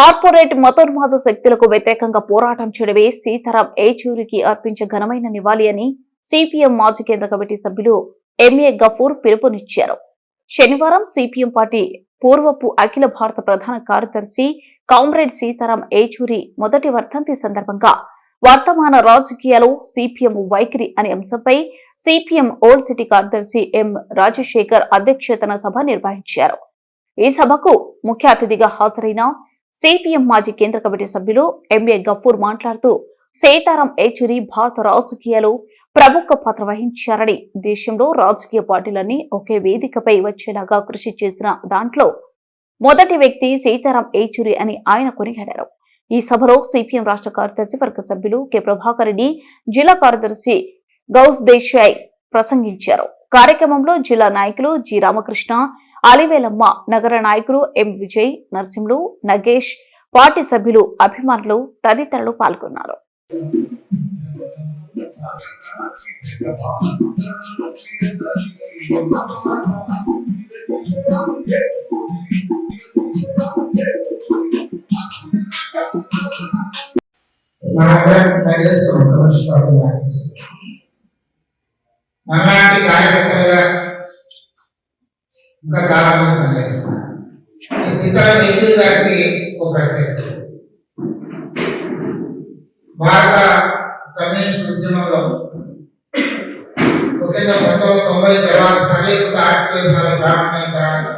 Corporate మతోన్మాద శక్తులకు వ్యతిరేకంగా పోరాటం చేయడమే సీతారాం ఏచూరికి అర్పించే ఘనమైన నివాళి అని సిపిఎం మాజీ కేంద్ర కమిటీ సభ్యులు ఎంఏ గఫూర్ పిలుపునిచ్చారు. శనివారం సిపిఎం పార్టీ పూర్వపు అఖిల భారత ప్రధాన కార్యదర్శి కామ్రేడ్ సీతారాం ఏచూరి మొదటి వర్ధంతి సందర్భంగా వర్తమాన రాజకీయాలు సిపిఎం వైఖరి అనే అంశంపై సిపిఎం ఓల్డ్ సిటీ కార్యదర్శి ఎం రాజశేఖర్ అధ్యక్షతన సభ నిర్వహించారు. ఈ సభకు ముఖ్య అతిథిగా హాజరైన సిపిఎం మాజీ కేంద్ర కమిటీ సభ్యులు ఎంఏ గఫూర్ మాట్లాడుతూ సీతారాం ఏచూరి భారత రాజకీయాలు ప్రముఖ పాత్ర వహించారని దేశంలో రాజకీయ పార్టీలన్నీ ఒకే వేదికపై వచ్చేలాగా కృషి చేసిన దాంట్లో మొదటి వ్యక్తి సీతారాం ఏచూరి అని ఆయన కొనియాడారు. ఈ సభలో సిపిఎం రాష్ట్ర కార్యదర్శి వర్గ సభ్యులు కె. ప్రభాకర్ రెడ్డి జిల్లా కార్యదర్శి గౌస్ దేశాయ్ ప్రసంగించారు. కార్యక్రమంలో జిల్లా నాయకులు జి. రామకృష్ణ అలివేలమ్మ నగర నాయకులు ఎం విజయ్ నరసింహులు నగేష్ పార్టీ సభ్యులు అభిమానులు తదితరులు పాల్గొన్నారు. మనందరం పనిచేస్తున్నాం కమర్షియల్ పార్టీ యాక్సెస్ మనలాంటి కార్యకర్తలుగా ఇంకా చాలా మంది పనిచేస్తున్నారు ఈ సీతారాం యేచూరి గారికి ఒక ప్రత్యేకత భారత కమ్యూనిస్ట్ ఉద్యమంలో ముఖ్యంగా పంతొమ్మిది వందల తొంభై తర్వాత సరళీకృత ఆర్థిక ప్రారంభమైన తర్వాత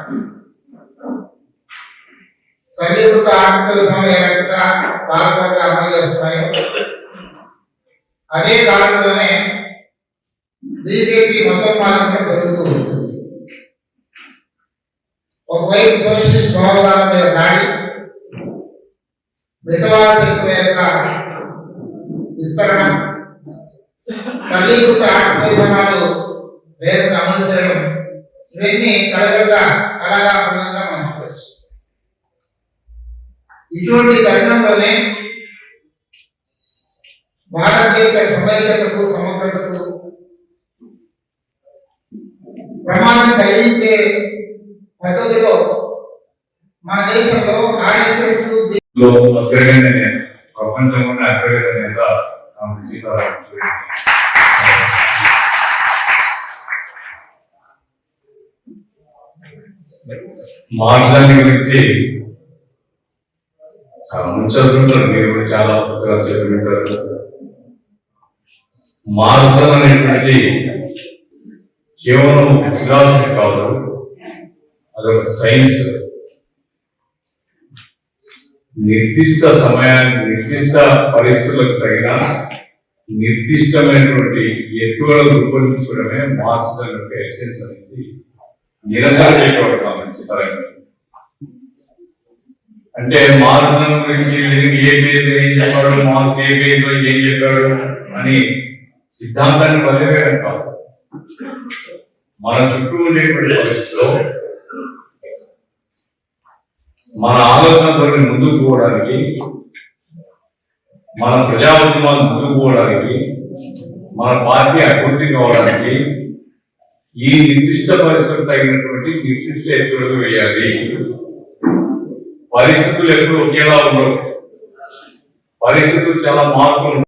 సరళీకృత ఆర్థిక విధానం ఏ రకంగా పాలకులుగా అమలు చేస్తున్నాయో అదే కాలంలోనే బీజేపీ మొత్తం మాత్రమే పెరుగుతూ వస్తుంది ఒకవైపు సోషలిస్ట్ భావజాలం మీద దాడి మితవాద యొక్క విస్తరణ సరళీకృత ఆత్మవిధానాలు విధానాలు వేగంగా అమలు చేయడం ఇవన్నీ కలగగా కలగాపంగా మనం చూడవచ్చు ఇటువంటి తరుణంలోనే భారతదేశ సమైక్యతకు సమగ్రతకు పద్ధతిలో మన దేశంలో ఆర్ఎస్ఎస్ ప్రపంచంలోనే అగ్రగణ్యత మార్గాన్ని గురించి చాలా మంది చదువుతుంటారు మీరు చాలా పుస్తకాలు చదివింటారు. మార్గం అనేటువంటి కేవలం ఫిలాసఫీ కాదు. అదొక సైన్స్. నిర్దిష్ట సమయానికి నిర్దిష్ట పరిస్థితులకు తగిన నిర్దిష్టమైనటువంటి ఎత్తుగడలు రూపొందించుకోవడమే మార్క్సిజం యొక్క ఎసెన్స్ అనేది నిరంతరం చేయబడతాం చిత్రంగా అంటే మార్గం గురించి ఏ పేరు ఏం చెప్పాడు మార్క్స్ ఏ పేరులో ఏం చెప్పాడు అని సిద్ధాంతాన్ని వదిలేయడం కాదు. మన చుట్టూ ఉండేటువంటి పరిస్థితిలో మన ఆలోచనతో ముందుకు పోవడానికి మన ప్రజా ఉద్యమాలు ముందుకు పోవడానికి మన పార్టీ అభివృద్ధి కావడానికి ఈ నిర్దిష్ట పరిస్థితులు తగినటువంటి నిర్దిష్ట ఎత్తులకు వేయాలి. పరిస్థితులు ఎప్పుడు ఒకేలా ఉండవు. పరిస్థితులు చాలా మార్పులు